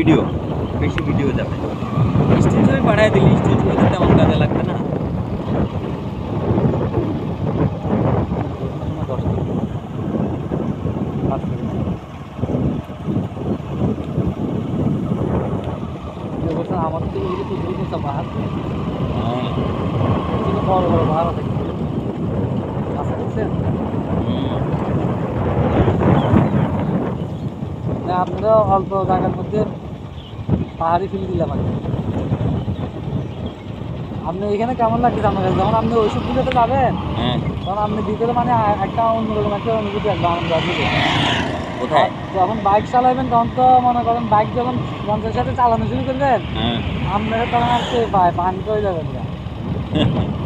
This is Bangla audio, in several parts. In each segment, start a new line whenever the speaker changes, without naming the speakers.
ভিডিও বেশি ভিডিও যাবে স্টেজ হয়ে পাঠায় দিলি স্টেজ হয়ে তেমন কাজে লাগবে না
আমার থেকে এদিকে তো দুই বছর বাহার
হ্যাঁ
কিন্তু বড় বড় বাহার আছে আশা করছেন
হুম।
না আপনারা অল্প জায়গার মধ্যে পাহাড়ি ফিল দিলাম আর আপনি এখানে কেমন লাগছে আমার কাছে? যখন আপনি ওইসব পুজোতে যাবেন
হ্যাঁ।
তখন আপনি ভিতরে মানে একটা অন্যরকম একটা অনুভূতি আসবে আনন্দ আসবে।
কোথায়?
যখন বাইক চালাবেন তখন তো মনে করেন বাইক যখন পঞ্চাশ সাথে চালানো শুরু করবেন
আপনার
আপনারা তখন আর সে পায় পানি হয়ে যাবেন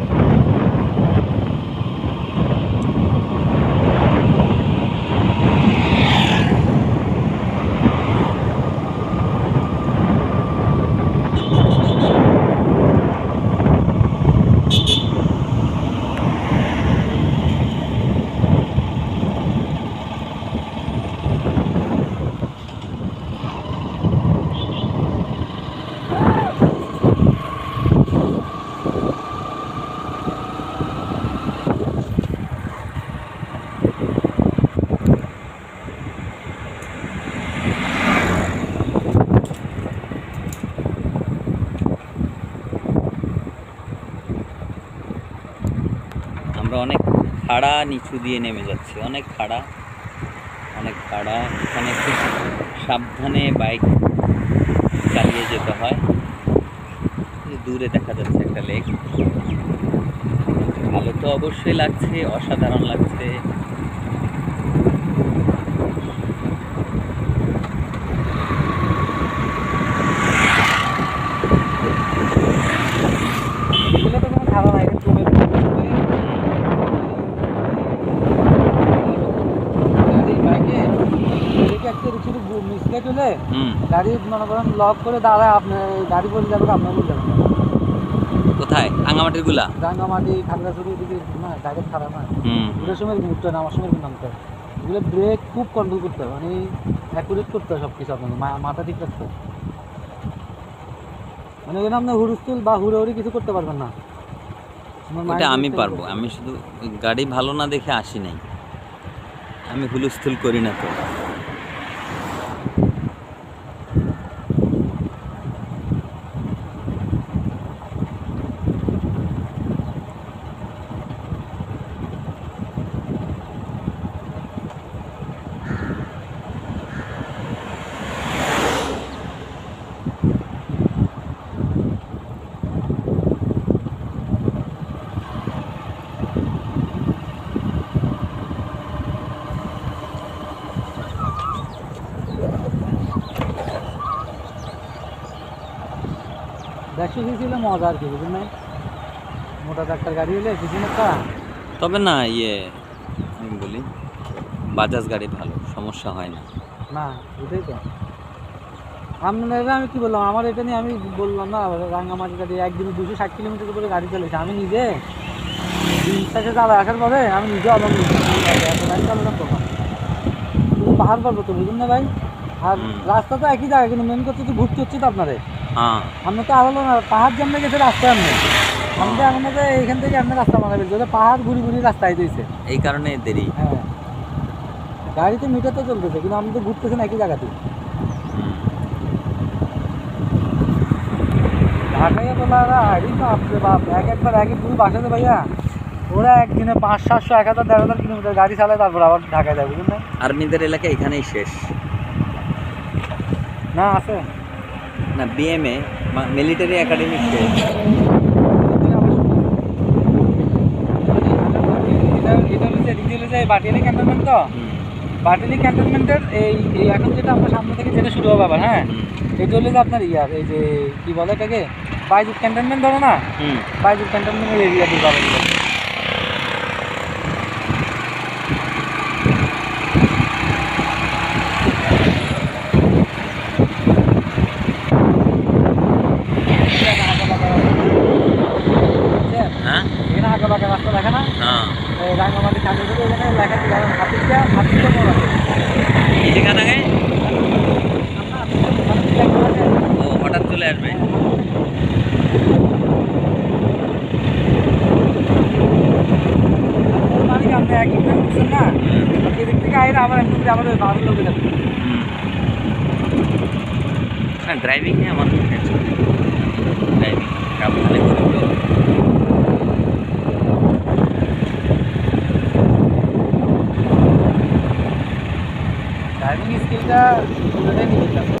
আমরা অনেক খাড়া নিচু দিয়ে নেমে যাচ্ছি। অনেক খাড়া অনেক খাড়া। এখানে খুব সাবধানে বাইক চালিয়ে যেতে হয়। দূরে দেখা যাচ্ছে একটা লেক। ভালো তো অবশ্যই লাগছে, অসাধারণ লাগছে
এগুলো তো কোনো ধারণা এটা চলে গাড়ি বাইকে এদিকে একটা কিছু হলে গাড়ি মনে করেন লক করে দাঁড়ায় আপনার গাড়ি বলে যাবে আপনার বলে যাবে
কোথায়? রাঙামাটিরগুলা
রাঙ্গামাটি খাগড়াছড়ি না ডাইরেক্ট খারাপ না। সময় নামার সময় নামতে হয় এগুলো ব্রেক খুব কন্ট্রোল করতে হয় মানে অ্যাকুরেট করতে হয় সব কিছু আপনাকে মাথা ঠিক রাখতে হয়। মানে আপনি হুড়ুস্তুল বা হুড়োহুড়ি কিছু করতে পারবেন না।
ওটা আমি পারব আমি শুধু গাড়ি ভালো না দেখে আসি নাই। আমি হুলুস্থুল করি না তো।
কি ছিল মজা আর কি বুঝলেন? নাই মোটা ডাক্তার গাড়ি হলে কিছু একটা
তবে না ইয়ে আমি বলি বাজাজ গাড়ি ভালো সমস্যা হয় না।
না বুঝেই তো। আপনারা আমি কি বললাম আমার এটা নিয়ে আমি বললাম না রাঙ্গামাটি গাড়ি একদিনে দুশো ষাট কিলোমিটার উপরে গাড়ি চলেছে। আমি নিজে চালা আসার পরে আমি নিজে আলম পাহাড় পর্বত বুঝুন না ভাই? আর রাস্তা তো একই জায়গা কিন্তু মেন করতে তো ঘুরতে হচ্ছে তো আপনারে
হ্যাঁ
আমরা তো আলাদা না পাহাড় গেছে রাস্তা আপনি আমি তো যে এইখান থেকে আপনার রাস্তা বানাবে পাহাড় ঘুরি ঘুরি রাস্তায়
এই কারণে দেরি।
হ্যাঁ। গাড়ি তো মিটার তো চলতেছে কিন্তু আপনি তো ঘুরতেছেন একই জায়গাতে। ঢাকায় বাপরে বাপ এক একবার এক এক পুরো বাসাতে ভাইয়া। ওরা একদিনে পাঁচ সাতশো এক হাজার দেড় হাজার কিলোমিটার গাড়ি চালায় তারপর আবার ঢাকায় যায় বুঝলেন না?
আর্মিদের এলাকা এখানেই শেষ।
না আছে।
না বিএমএ মিলিটারি একাডেমি শেষ
এটা এটা হচ্ছে এদিকে হচ্ছে বাটিয়ালি ক্যান্টনমেন্ট তো বাটিয়ালি ক্যান্টনমেন্টের এই এখন যেটা আমরা সামনে থেকে যেটা শুরু হবে আবার হ্যাঁ? এটা হলো যে আপনার ইয়ার এই যে কি বলে এটাকে? বাইজুট ক্যান্টনমেন্ট ধরো না?
হুম।
বাইজুট ক্যান্টনমেন্টের এরিয়া দিয়ে পাবেন এটা। বুঝছেন?
হ্যাঁ
এখানে আঁকা বাঁকা রাস্তা দেখে না
হ্যাঁ
এই রাঙ্গামাটি খালি থেকে এখানে লেখা ছিল হাতিটা হাতিটা মোড় আছে
কি লেখা থাকে
আমরা হাতিটা- হাতিটা মোড়
চলে আসবে
ওর মালিক আপনি একই না এদিক থেকে আইলে আবার এমনি আমাদের আবার ওই বাড়ির লোকে যাবে।
না ড্রাইভিংয়ে আমার ড্রাইভিং সাবধানে করি